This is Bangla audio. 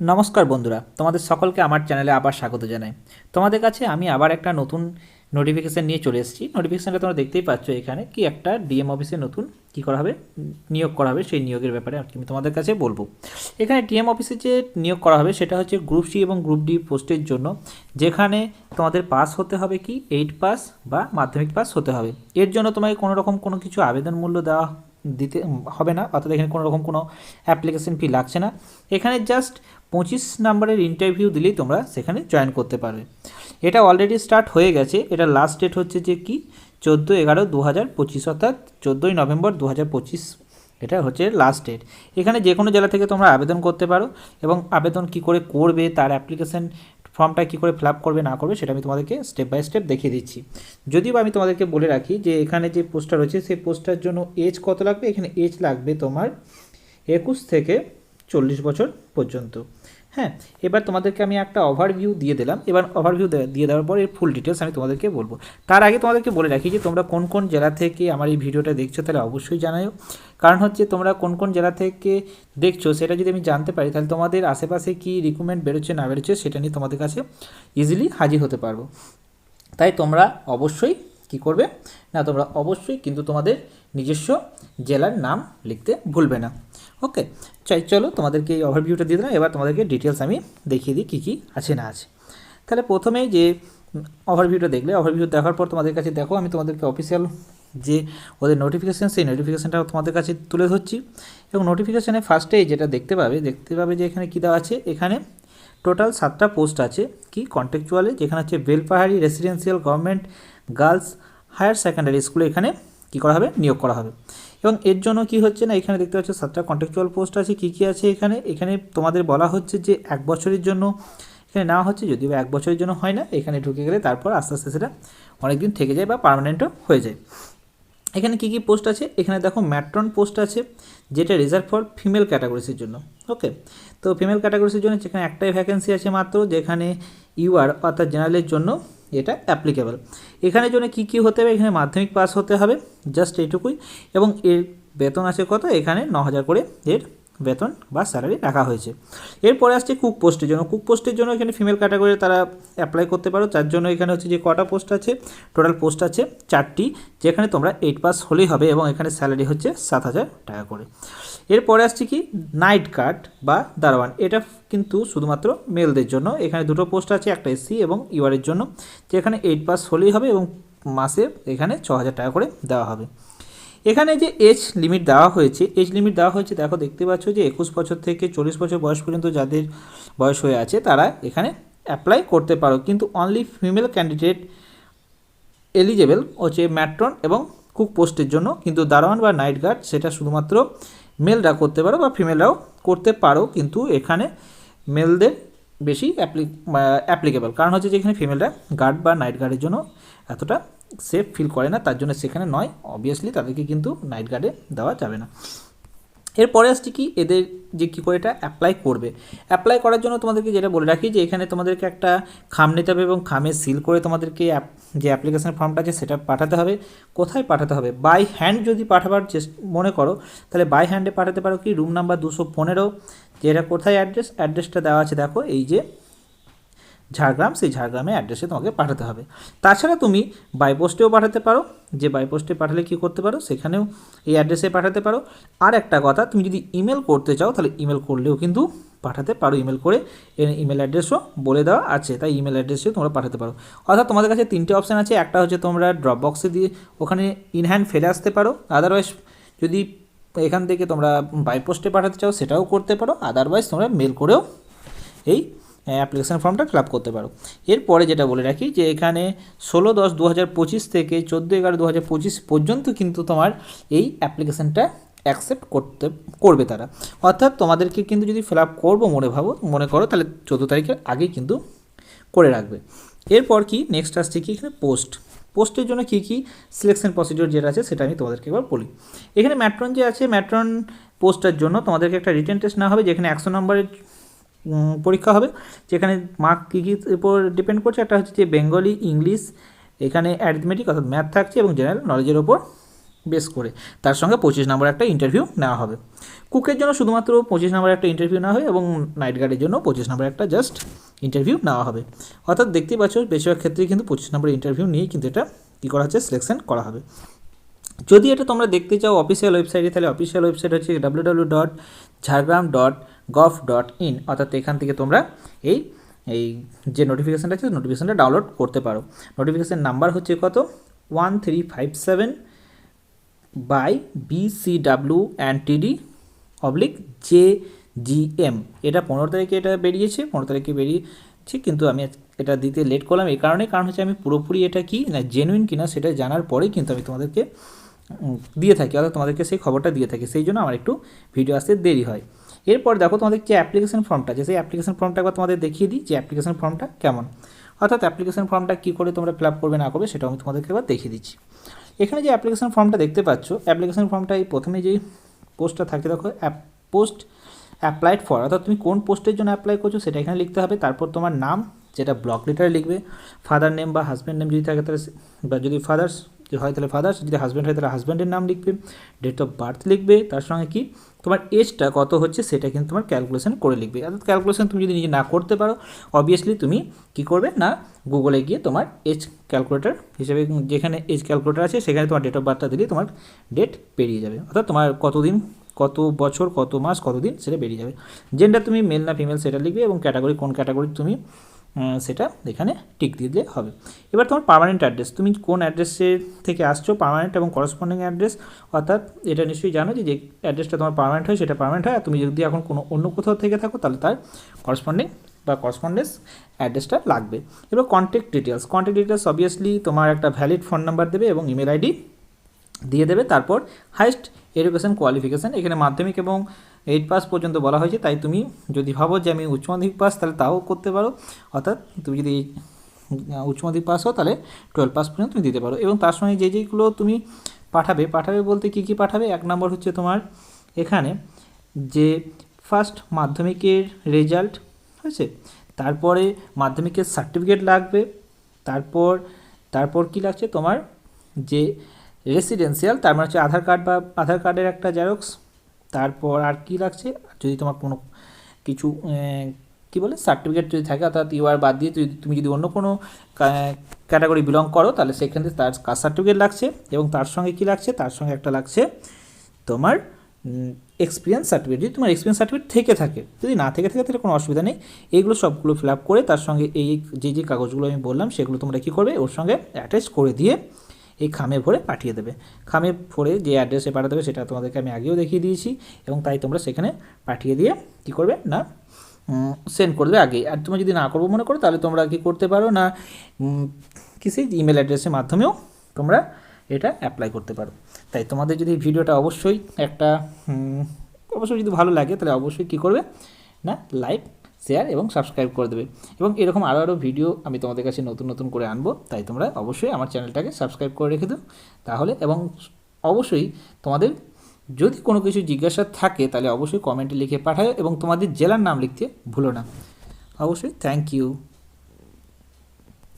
নমস্কার বন্ধুরা, তোমাদের সকলকে আমার চ্যানেলে আবার স্বাগত জানাই। তোমাদের কাছে আমি আবার একটা নতুন নোটিফিকেশান নিয়ে চলে এসেছি। নোটিফিকেশানটা তোমরা দেখতেই পাচ্ছ এখানে কি একটা ডিএম অফিসে নতুন কি করা হবে, নিয়োগ করা হবে, সেই নিয়োগের ব্যাপারে আমি তোমাদের কাছে বলব। এখানে ডিএম অফিসে যে নিয়োগ করা হবে সেটা হচ্ছে গ্রুপ সি এবং গ্রুপ ডি পোস্টের জন্য, যেখানে তোমাদের পাস হতে হবে কি এইট পাস বা মাধ্যমিক পাস হতে হবে। এর জন্য তোমাকে কোনো রকম কোনো কিছু আবেদন মূল্য দেওয়া দিতে হবে না, অর্থাৎ এখানে কোনো রকম কোনো অ্যাপ্লিকেশন ফি লাগছে না। এখানে জাস্ট পঁচিশ নাম্বারের ইন্টারভিউ দিলেই তোমরা সেখানে জয়েন করতে পারবে। এটা অলরেডি স্টার্ট হয়ে গেছে। এটা লাস্ট ডেট হচ্ছে যে কি? চোদ্দ এগারো দু হাজার পঁচিশ, অর্থাৎ চোদ্দোই নভেম্বর দু হাজার পঁচিশ। এটা হচ্ছে লাস্ট ডেট এখানে যে কোনো জেলা থেকে তোমরা আবেদন করতে পারো এবং আবেদন কি করে করবে, তার অ্যাপ্লিকেশন ফর্মটা কী করে ফিল করবে, না করবে সেটা আমি তোমাদেরকে স্টেপ বাই স্টেপ দেখিয়ে দিচ্ছি। যদিও আমি তোমাদেরকে বলে রাখি যে এখানে যে পোস্টটা রয়েছে, সেই পোস্টটার জন্য এজ কত লাগবে? এখানে এজ লাগবে তোমার একুশ থেকে চল্লিশ বছর পর্যন্ত। হ্যাঁ এবার তোমাদেরকে আমি একটা ওভারভিউ দিয়ে দিলাম। এবার ওভারভিউ দিয়ে দেওয়ার পর এর ফুল ডিটেলস আমি তোমাদেরকে বলব। তার আগে তোমাদেরকে বলে রাখি যে, তোমরা কোন কোন জেলা থেকে আমার এই ভিডিওটা দেখছ তাহলে অবশ্যই জানাও কারণ হচ্ছে তোমরা কোন কোন জেলা থেকে দেখছ সেটা যদি আমি জানতে পারি, তাহলে তোমাদের আশেপাশে কী রিক্রুটমেন্ট বেরোচ্ছে, না বেরোচ্ছে সেটা নিয়ে তোমাদের কাছে ইজিলি হাজির হতে পারব। তাই তোমরা অবশ্যই কি করবে? না, তোমরা অবশ্যই কিন্তু তোমাদের নিজস্ব জেলার নাম লিখতে ভুলবে না। ওকে চাই চলো তোমাদেরকে এই ওভারভিউটা দিয়ে দিলাম, এবার তোমাদেরকে ডিটেলস আমি দেখিয়ে দিই কী কী আছে না আছে। তাহলে প্রথমেই যে ওভারভিউটা দেখলে ওভারভিউ দেখার পর তোমাদের কাছে দেখো, আমি তোমাদেরকে অফিসিয়াল যে ওদের নোটিফিকেশান সেই নোটিফিকেশানটা তোমাদের কাছে তুলে ধরছি। এবং নোটিফিকেশানে ফার্স্টেই যেটা দেখতে পাবে দেখতে পাবে যে এখানে কী দেওয়া আছে, এখানে টোটাল সাতটা পোস্ট আছে, কি কন্টেকচুয়ালে যেখানে হচ্ছে Belpahari residential government girls higher secondary স্কুলে এখানে কী করা হবে? নিয়োগ করা হবে। এবং এর জন্য কি হচ্ছে না, এখানে দেখতে পাচ্ছ সাতটা কন্ট্রাকচুয়াল পোস্ট আছে। কী কী আছে এখানে? এখানে তোমাদের বলা হচ্ছে যে এক বছরের জন্য, এখানে নেওয়া হচ্ছে, যদিও এক বছরের জন্য হয় না, এখানে ঢুকে গেলে তারপর আস্তে আস্তে সেটা অনেকদিন থেকে যায় বা পারমানেন্টও হয়ে যায়। এখানে কী কী পোস্ট আছে? এখানে দেখো ম্যাট্রন পোস্ট আছে, যেটা রিজার্ভ ফর ফিমেল ক্যাটাগরিসের জন্য। ওকে তো ফিমেল ক্যাটাগরিসের জন্য যেখানে একটাই ভ্যাকেন্সি আছে মাত্র, যেখানে ইউআর অর্থাৎ জেনারেলের জন্য এটা অ্যাপ্লিকেবল এখানের জন্য কি কি হতে হবে? এখানে মাধ্যমিক পাস হতে হবে জাস্ট এইটুকুই। এবং এর বেতন আছে কত? এখানে ন হাজার করে এর বেতন বা স্যালারি রাখা হয়েছে। এরপরে আসছে কুক পোস্টের জন্য। কুক পোস্টের জন্য এখানে ফিমেল ক্যাটাগরি তারা অ্যাপ্লাই করতে পারো। তার জন্য এখানে হচ্ছে যে কটা পোস্ট আছে, টোটাল পোস্ট আছে চারটি, যেখানে তোমরা এইট পাস হলেই হবে এবং এখানে স্যালারি হচ্ছে সাত হাজার টাকা করে। এরপরে আসছে কি, নাইট গার্ড বা দারোয়ান। এটা কিন্তু শুধুমাত্র মেলদের জন্য। এখানে দুটো পোস্ট আছে, একটা এসসি এবং ইউআরের জন্য। যেখানে এইট পাস হলেই হবে এবং মাসে এখানে ছ হাজার টাকা করে দেওয়া হবে। এখানে যে এজ লিমিট দেওয়া হয়েছে এজ লিমিট দেওয়া হয়েছে, দেখো দেখতে পাচ্ছ যে একুশ বছর থেকে চল্লিশ বছর বয়স পর্যন্ত যাদের বয়স হয়ে আছে, তারা এখানে অ্যাপ্লাই করতে পারো। কিন্তু অনলি ফিমেল ক্যান্ডিডেট এলিজেবল হচ্ছে ম্যাট্রন এবং কুক পোস্টের জন্য। কিন্তু দারোয়ান বা নাইট গার্ড সেটা শুধুমাত্র মেলরা করতে পারো বা ফিমেলরাও করতে পারো, কিন্তু এখানে মেলদের বেশি অ্যাপ্লি অ্যাপ্লিকেবল কারণ হচ্ছে যে এখানে ফিমেলরা গার্ড বা নাইট গার্ডের জন্য এতটা সেফ ফিল করে না, তার জন্য সেখানে নয়। অবভিয়াসলি তাদেরকে কিন্তু নাইট গার্ডে দেওয়া যাবে না। এরপরে আসছে কি, এদের যে কী করে এটা অ্যাপ্লাই করবে। অ্যাপ্লাই করার জন্য তোমাদেরকে যেটা বলে রাখি যে, এখানে তোমাদেরকে একটা খাম নিতে হবে এবং খামে সিল করে তোমাদেরকে যে অ্যাপ্লিকেশন ফর্মটা আছে সেটা পাঠাতে হবে। কোথায় পাঠাতে হবে? বাই হ্যান্ড যদি পাঠাবার মনে করো, তাহলে বাই হ্যান্ডে পাঠাতে পারো কি রুম নাম্বার দুশো পনেরো। যেটা কোথায় অ্যাড্রেস অ্যাড্রেসটা দেওয়া আছে, দেখো, এই যে ঝাড়গ্রাম, সেই ঝাড়গ্রামে অ্যাড্রেসে তোমাকে পাঠাতে হবে। তাছাড়া তুমি বাইপোস্টেও পাঠাতে পারো। যে বাইপোস্টে পাঠালে কী করতে পারো, সেখানেও এই অ্যাড্রেসে পাঠাতে পারো। আর একটা কথা, তুমি যদি ইমেল করতে চাও, তাহলে ইমেল করলেও কিন্তু পাঠাতে পারো। ইমেল করে এর ইমেল অ্যাড্রেসও বলে দেওয়া আছে, তাই ইমেল অ্যাড্রেসে তোমরা পাঠাতে পারো। অর্থাৎ তোমাদের কাছে তিনটে অপশান আছে। একটা হচ্ছে তোমরা ড্রপ বক্সে দিয়ে ওখানে ইনহ্যান্ড ফেলে আসতে পারো। আদারওয়াইজ যদি এখান থেকে তোমরা বাইপোস্টে পাঠাতে চাও, সেটাও করতে পারো। আদারওয়াইজ তোমরা মেল করেও এই অ্যাপ্লিকেশান ফর্মটা ফিল করতে পারো। এরপরে যেটা বলে রাখি যে এখানে ষোলো দশ দু হাজার পঁচিশ থেকে চোদ্দ এগারো দু হাজার পঁচিশ পর্যন্ত কিন্তু তোমার এই অ্যাপ্লিকেশানটা অ্যাকসেপ্ট করতে, করবে তারা। অর্থাৎ তোমাদেরকে কিন্তু যদি ফিল আপ করব মনে ভাবো, মনে করো, তাহলে চোদ্দ তারিখের আগে কিন্তু করে রাখবে। এরপর কি নেক্সট আসছে কি, এখানে পোস্ট পোস্টের জন্য কী কী সিলেকশন প্রসিডিওর যেটা আছে সেটা আমি তোমাদেরকে এবার বলি। এখানে ম্যাট্রন যে আছে ম্যাট্রন পোস্টের জন্য তোমাদেরকে একটা রিটেন টেস্ট না হবে, যেখানে একশো নম্বরের পরীক্ষা হবে, যেখানে মার্ক কী কী উপর ডিপেন্ড করছে, একটা হচ্ছে যে বেঙ্গলি ইংলিশ এখানে অ্যারিথমেটিক অর্থাৎ ম্যাথ থাকছে এবং জেনারেল নলেজের ওপর বেস করে। তার সঙ্গে পঁচিশ নম্বর একটা ইন্টারভিউ নেওয়া হবে। কুকের জন্য শুধুমাত্র পঁচিশ নম্বর একটা ইন্টারভিউ নেওয়া হবে এবং নাইট গার্ডের জন্য পঁচিশ নম্বর একটা জাস্ট ইন্টারভিউ নেওয়া হবে। অর্থাৎ দেখতেই পাচ্ছ, বেশিরভাগ ক্ষেত্রেই কিন্তু পঁচিশ নম্বর ইন্টারভিউ নিয়েই কিন্তু এটা কী করা হচ্ছে সিলেকশন করা হবে। যদি এটা তোমরা দেখতে চাও অফিসিয়াল ওয়েবসাইটে তাহলে অফিসিয়াল ওয়েবসাইট হচ্ছে W W dot Jhargram dot gov dot in অর্থাৎ এখান থেকে তোমরা এই এই যে নোটিফিকেশানটা আছে নোটিফিকেশানটা ডাউনলোড করতে পারো। নোটিফিকেশান নাম্বার হচ্ছে কত? One three five seven by BCW and TD oblique J G M এটা পনেরো তারিখে এটা বেরিয়েছে, পনেরো তারিখে বেরিয়েছে, কিন্তু আমি এটা দিতে লেট করলাম এই কারণে। কারণ হচ্ছে আমি পুরোপুরি এটা কি, না জেনুইন কিনা সেটা জানার পরেই কিন্তু আমি তোমাদেরকে দিয়ে থাকি, অর্থাৎ তোমাদেরকে সেই খবরটা দিয়ে থাকি, সেই জন্য আমার একটু ভিডিও আসতে দেরি হয়। এরপর দেখো তোমাদের যে অ্যাপ্লিকেশন ফর্মটা আছে সেই অ্যাপ্লিকেশন ফর্মটা একবার তোমাদের দেখিয়ে দিই, যে অ্যাপ্লিকেশন ফর্মটা কেমন। অর্থাৎ অ্যাপ্লিকেশন ফর্মটা কী করে তোমরা ফিল আপ করবে, না করবে, সেটাও আমি তোমাদেরকে এবার দেখিয়ে দিচ্ছি। এখানে যে অ্যাপ্লিকেশন ফর্মটা দেখতে পাচ্ছ অ্যাপ্লিকেশন ফর্মটা এই প্রথমে যেই পোস্টটা থাকে, দেখো অ্যাপ পোস্ট অ্যাপ্লাইড ফর অর্থাৎ তুমি কোন পোস্টের জন্য অ্যাপ্লাই করছ, সেটা এখানে লিখতে হবে। তারপর তোমার নাম, যেটা ব্লক লেটারে লিখবে ফাদার নেম বা হাজব্যান্ড নেম যদি থাকে, তাহলে বা যদি ফাদার্স হয় তাহলে ফাদার্স যদি হাজব্যান্ড হয়, তাহলে হাজব্যান্ডের নাম লিখবে ডেট অফ বার্থ লিখবে, তার সঙ্গে কি? তোমার এজটা কত হচ্ছে সেটা কিন্তু তোমার ক্যালকুলেশন করে লিখবে। অর্থাৎ ক্যালকুলেশন তুমি যদি নিজে না করতে পারো অবভিয়াসলি তুমি কি করবে? না গুগলে গিয়ে তোমার এজ ক্যালকুলেটার হিসেবে যেখানে এজ ক্যালকুলেটার আছে, সেখানে তোমার ডেট অফ বার্থটা দিলে তোমার ডেট পেরিয়ে যাবে। অর্থাৎ তোমার কতদিন, কত বছর, কত মাস, কতদিন সেটা বেরিয়ে যাবে। জেন্ডার তুমি মেল না ফিমেল সেটা লিখবে এবং ক্যাটাগরি কোন ক্যাটাগরি তুমি সেটা এখানে টিক দিয়ে দিলে হবে। এবার তোমার পার্মানেন্ট অ্যাড্রেস তুমি কোন অ্যাড্রেসের থেকে আসছো পার্মানেন্ট এবং করসপন্ডিং অ্যাড্রেস অর্থাৎ এটা নিশ্চয়ই জানো যে যে অ্যাড্রেসটা তোমার পার্মানেন্ট হয়, সেটা পার্মানেন্ট হয়, আর তুমি যদি এখন কোনো অন্য কোথাও থেকে থাকো, তাহলে তার করসপন্ডিং বা করসপন্ডেন্স অ্যাড্রেসটা লাগবে। এবার contact details contact details obviously তোমার একটা ভ্যালিড ফোন নাম্বার দেবে এবং ইমেল আইডি দিয়ে দেবে। তারপর হাইস্ট এডুকেশন কোয়ালিফিকেশান এখানে মাধ্যমিক এবং এইট পাস পর্যন্ত বলা হয়েছে, তাই তুমি যদি ভাবো যে আমি উচ্চ মাধ্যমিক পাস তাহলে তাও করতে পারো। অর্থাৎ তুমি যদি উচ্চ মাধ্যমিক পাস হও, তাহলে টুয়েলভ পাস পর্যন্ত তুমি দিতে পারো। এবং তার সঙ্গে যে যেগুলো তুমি পাঠাবে পাঠাবে বলতে কী কী পাঠাবে? এক নম্বর হচ্ছে তোমার এখানে যে ফার্স্ট মাধ্যমিকের রেজাল্ট হয়েছে? তারপরে মাধ্যমিকের সার্টিফিকেট লাগবে, তারপর তারপর কি লাগছে? তোমার যে রেসিডেন্সিয়াল তার মানে হচ্ছে আধার কার্ড বা, আধার কার্ডের একটা জেরক্স তারপর আর কি লাগছে? যদি তোমার কোনো কিছু কি বলে সার্টিফিকেট যদি থাকে, অর্থাৎ ইউআর বাদ দিয়ে যদি তুমি যদি অন্য কোনো ক্যাটাগরি বিলং করো, তাহলে সেখানে তার কাস্ট সার্টিফিকেট লাগছে এবং তার সঙ্গে কি লাগছে? তার সঙ্গে একটা লাগছে তোমার এক্সপিরিয়েন্স সার্টিফিকেট যদি তোমার এক্সপিরিয়েন্স সার্টিফিকেট থেকে থাকে, যদি না থেকে থাকে, তাহলে কোনো অসুবিধা নেই। এইগুলো সবগুলো ফিল আপ করে তার সঙ্গে এই, যে যে, কাগজগুলো আমি বললাম, সেগুলো তোমরা কী করবে? ওর সঙ্গে অ্যাটাচ করে দিয়ে এই খামে ভরে পাঠিয়ে দেবে। খামে ভরে যে অ্যাড্রেসে পাঠিয়ে দেবে সেটা তোমাদেরকে আমি আগেও দেখিয়ে দিয়েছি এবং তাই তোমরা সেখানে পাঠিয়ে দিয়ে কী করবে না সেন্ড করবে আগে আর তুমি যদি না করব মনে করো, তাহলে তোমরা কী করতে পারো না কিসে ইমেল অ্যাড্রেসের মাধ্যমেও তোমরা এটা অ্যাপ্লাই করতে পারো। তাই তোমাদের যদি ভিডিওটা অবশ্যই একটা অবশ্যই যদি ভালো লাগে, তাহলে অবশ্যই কী করবে না লাইক শেয়ার এবং সাবস্ক্রাইব করে দেবে। এবং এরকম আরও আরও ভিডিও আমি তোমাদের কাছে নতুন নতুন করে আনব, তাই তোমরা অবশ্যই আমার চ্যানেলটাকে সাবস্ক্রাইব করে রেখে দাও। তাহলে এবং অবশ্যই তোমাদের যদি কোনো কিছু জিজ্ঞাসা থাকে, তাহলে অবশ্যই কমেন্টে লিখে পাঠাও এবং তোমাদের জেলার নাম লিখতে ভুলো না। অবশ্যই থ্যাংক ইউ